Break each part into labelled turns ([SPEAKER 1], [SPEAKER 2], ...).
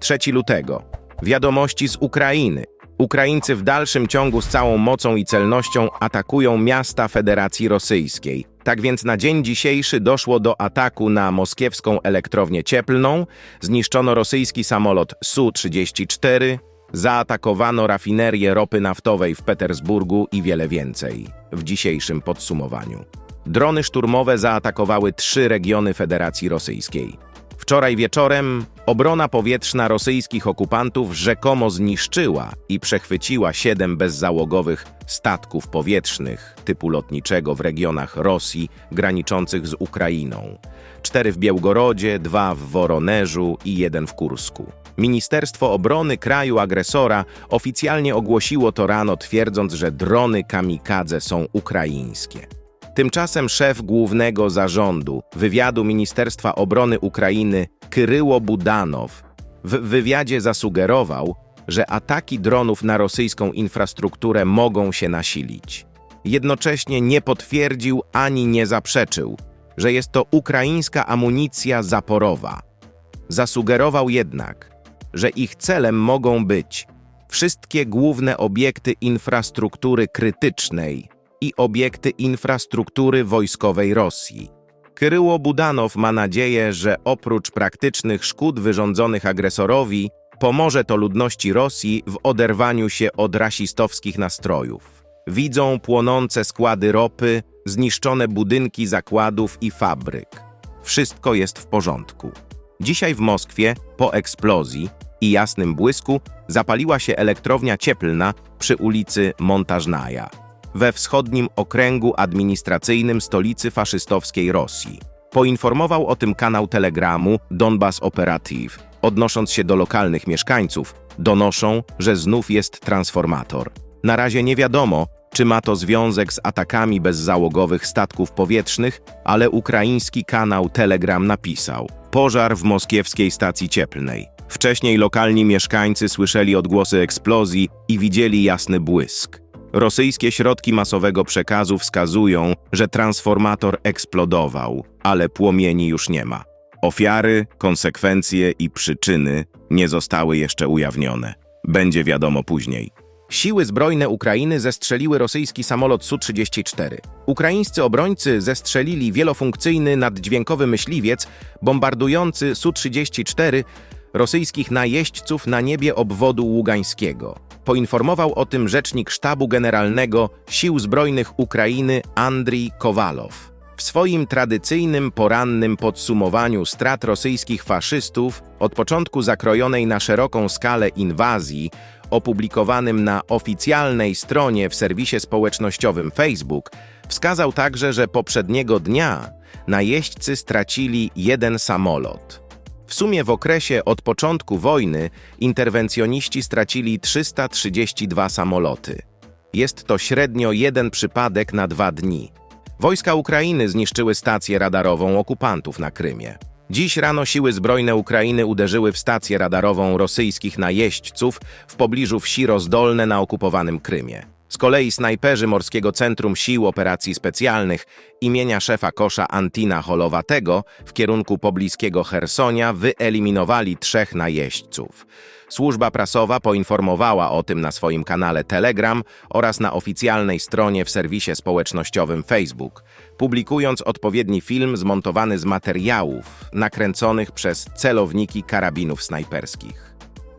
[SPEAKER 1] 3 lutego. Wiadomości z Ukrainy. Ukraińcy w dalszym ciągu z całą mocą i celnością atakują miasta Federacji Rosyjskiej. Tak więc na dzień dzisiejszy doszło do ataku na moskiewską elektrownię cieplną, zniszczono rosyjski samolot Su-34, zaatakowano rafinerię ropy naftowej w Petersburgu i wiele więcej w dzisiejszym podsumowaniu. Drony szturmowe zaatakowały trzy regiony Federacji Rosyjskiej. Wczoraj wieczorem obrona powietrzna rosyjskich okupantów rzekomo zniszczyła i przechwyciła siedem bezzałogowych statków powietrznych typu lotniczego w regionach Rosji graniczących z Ukrainą. Cztery w Białgorodzie, dwa w Woronerzu i jeden w Kursku. Ministerstwo Obrony kraju agresora oficjalnie ogłosiło to rano, twierdząc, że drony kamikadze są ukraińskie. Tymczasem szef głównego zarządu wywiadu Ministerstwa Obrony Ukrainy Kyryło Budanow w wywiadzie zasugerował, że ataki dronów na rosyjską infrastrukturę mogą się nasilić. Jednocześnie nie potwierdził ani nie zaprzeczył, że jest to ukraińska amunicja zaporowa. Zasugerował jednak, że ich celem mogą być wszystkie główne obiekty infrastruktury krytycznej i obiekty infrastruktury wojskowej Rosji. Kryło Budanow ma nadzieję, że oprócz praktycznych szkód wyrządzonych agresorowi, pomoże to ludności Rosji w oderwaniu się od rasistowskich nastrojów. Widzą płonące składy ropy, zniszczone budynki zakładów i fabryk. Wszystko jest w porządku. Dzisiaj w Moskwie, po eksplozji i jasnym błysku, zapaliła się elektrownia cieplna przy ulicy Montażnaja we wschodnim okręgu administracyjnym stolicy faszystowskiej Rosji. Poinformował o tym kanał Telegramu Donbas Operative. Odnosząc się do lokalnych mieszkańców, donoszą, że znów jest transformator. Na razie nie wiadomo, czy ma to związek z atakami bezzałogowych statków powietrznych, ale ukraiński kanał Telegram napisał Pożar w moskiewskiej stacji cieplnej. Wcześniej lokalni mieszkańcy słyszeli odgłosy eksplozji i widzieli jasny błysk. Rosyjskie środki masowego przekazu wskazują, że transformator eksplodował, ale płomieni już nie ma. Ofiary, konsekwencje i przyczyny nie zostały jeszcze ujawnione. Będzie wiadomo później. Siły zbrojne Ukrainy zestrzeliły rosyjski samolot Su-34. Ukraińscy obrońcy zestrzelili wielofunkcyjny naddźwiękowy myśliwiec bombardujący Su-34 rosyjskich najeźdźców na niebie obwodu ługańskiego. Poinformował o tym rzecznik Sztabu Generalnego Sił Zbrojnych Ukrainy Andrii Kowalow. W swoim tradycyjnym porannym podsumowaniu strat rosyjskich faszystów od początku zakrojonej na szeroką skalę inwazji, opublikowanym na oficjalnej stronie w serwisie społecznościowym Facebook, wskazał także, że poprzedniego dnia najeźdźcy stracili jeden samolot. W sumie w okresie od początku wojny interwencjoniści stracili 332 samoloty. Jest to średnio jeden przypadek na dwa dni. Wojska Ukrainy zniszczyły stację radarową okupantów na Krymie. Dziś rano siły zbrojne Ukrainy uderzyły w stację radarową rosyjskich najeźdźców w pobliżu wsi Rozdolne na okupowanym Krymie. Z kolei snajperzy Morskiego Centrum Sił Operacji Specjalnych imienia szefa kosza Antina Holowatego w kierunku pobliskiego Hersonia wyeliminowali trzech najeźdźców. Służba prasowa poinformowała o tym na swoim kanale Telegram oraz na oficjalnej stronie w serwisie społecznościowym Facebook, publikując odpowiedni film zmontowany z materiałów nakręconych przez celowniki karabinów snajperskich.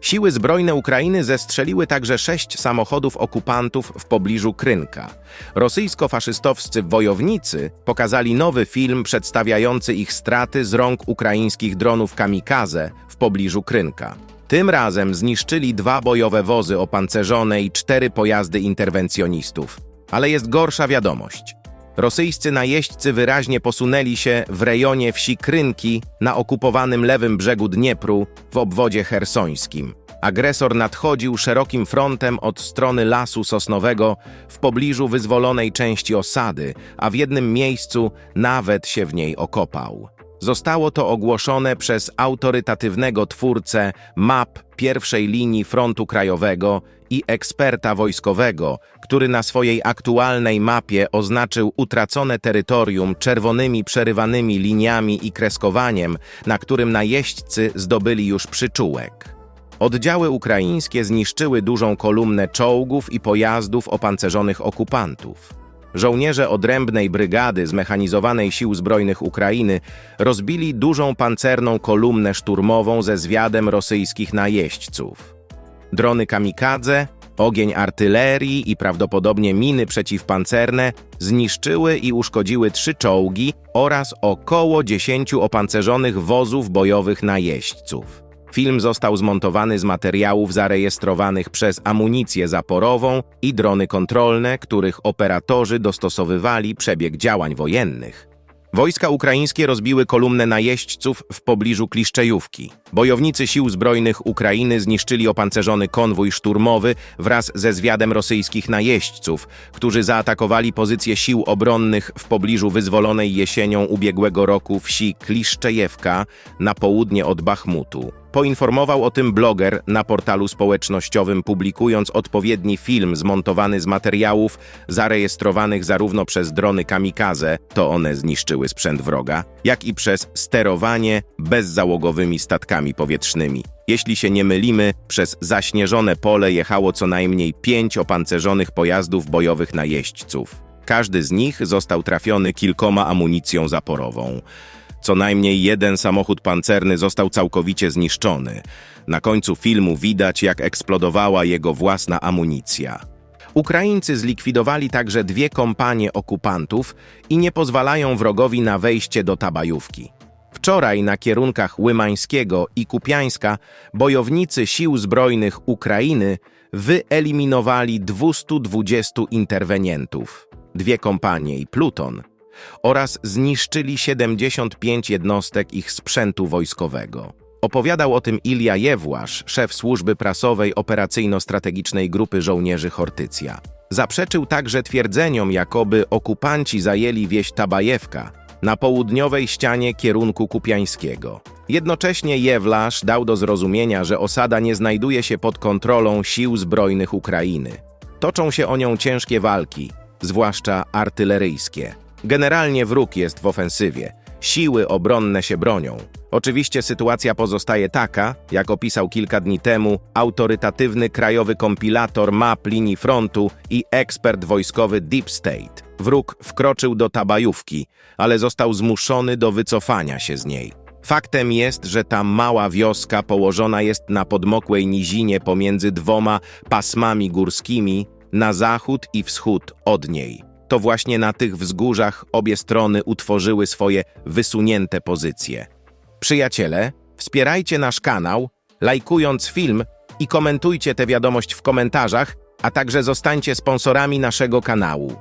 [SPEAKER 1] Siły zbrojne Ukrainy zestrzeliły także sześć samochodów okupantów w pobliżu Krynka. Rosyjsko-faszystowscy wojownicy pokazali nowy film przedstawiający ich straty z rąk ukraińskich dronów kamikaze w pobliżu Krynka. Tym razem zniszczyli dwa bojowe wozy opancerzone i cztery pojazdy interwencjonistów. Ale jest gorsza wiadomość. Rosyjscy najeźdźcy wyraźnie posunęli się w rejonie wsi Krynki na okupowanym lewym brzegu Dniepru w obwodzie hersońskim. Agresor nadchodził szerokim frontem od strony lasu sosnowego w pobliżu wyzwolonej części osady, a w jednym miejscu nawet się w niej okopał. Zostało to ogłoszone przez autorytatywnego twórcę map pierwszej linii frontu krajowego i eksperta wojskowego, który na swojej aktualnej mapie oznaczył utracone terytorium czerwonymi przerywanymi liniami i kreskowaniem, na którym najeźdźcy zdobyli już przyczółek. Oddziały ukraińskie zniszczyły dużą kolumnę czołgów i pojazdów opancerzonych okupantów. Żołnierze odrębnej brygady zmechanizowanej Sił Zbrojnych Ukrainy rozbili dużą pancerną kolumnę szturmową ze zwiadem rosyjskich najeźdźców. Drony kamikadze, ogień artylerii i prawdopodobnie miny przeciwpancerne zniszczyły i uszkodziły trzy czołgi oraz około 10 opancerzonych wozów bojowych najeźdźców. Film został zmontowany z materiałów zarejestrowanych przez amunicję zaporową i drony kontrolne, których operatorzy dostosowywali przebieg działań wojennych. Wojska ukraińskie rozbiły kolumnę najeźdźców w pobliżu Kliszczejówki. Bojownicy Sił Zbrojnych Ukrainy zniszczyli opancerzony konwój szturmowy wraz ze zwiadem rosyjskich najeźdźców, którzy zaatakowali pozycje sił obronnych w pobliżu wyzwolonej jesienią ubiegłego roku wsi Kliszczejewka na południe od Bachmutu. Poinformował o tym bloger na portalu społecznościowym, publikując odpowiedni film zmontowany z materiałów zarejestrowanych zarówno przez drony kamikaze, to one zniszczyły sprzęt wroga, jak i przez sterowanie bezzałogowymi statkami powietrznymi. Jeśli się nie mylimy, przez zaśnieżone pole jechało co najmniej pięć opancerzonych pojazdów bojowych najeźdźców. Każdy z nich został trafiony kilkoma amunicją zaporową. Co najmniej jeden samochód pancerny został całkowicie zniszczony. Na końcu filmu widać, jak eksplodowała jego własna amunicja. Ukraińcy zlikwidowali także dwie kompanie okupantów i nie pozwalają wrogowi na wejście do Tabajówki. Wczoraj na kierunkach Łymańskiego i Kupiańska bojownicy Sił Zbrojnych Ukrainy wyeliminowali 220 interwenientów, dwie kompanie i pluton, oraz zniszczyli 75 jednostek ich sprzętu wojskowego. Opowiadał o tym Ilja Jewłasz, szef służby prasowej operacyjno-strategicznej grupy żołnierzy Hortycja. Zaprzeczył także twierdzeniom, jakoby okupanci zajęli wieś Tabajewka na południowej ścianie kierunku Kupiańskiego. Jednocześnie Jewlasz dał do zrozumienia, że osada nie znajduje się pod kontrolą sił zbrojnych Ukrainy. Toczą się o nią ciężkie walki, zwłaszcza artyleryjskie. Generalnie wróg jest w ofensywie. Siły obronne się bronią. Oczywiście sytuacja pozostaje taka, jak opisał kilka dni temu autorytatywny krajowy kompilator map linii frontu i ekspert wojskowy Deep State. Wróg wkroczył do Tabajówki, ale został zmuszony do wycofania się z niej. Faktem jest, że ta mała wioska położona jest na podmokłej nizinie pomiędzy dwoma pasmami górskimi na zachód i wschód od niej. To właśnie na tych wzgórzach obie strony utworzyły swoje wysunięte pozycje. Przyjaciele, wspierajcie nasz kanał, lajkując film i komentujcie tę wiadomość w komentarzach, a także zostańcie sponsorami naszego kanału.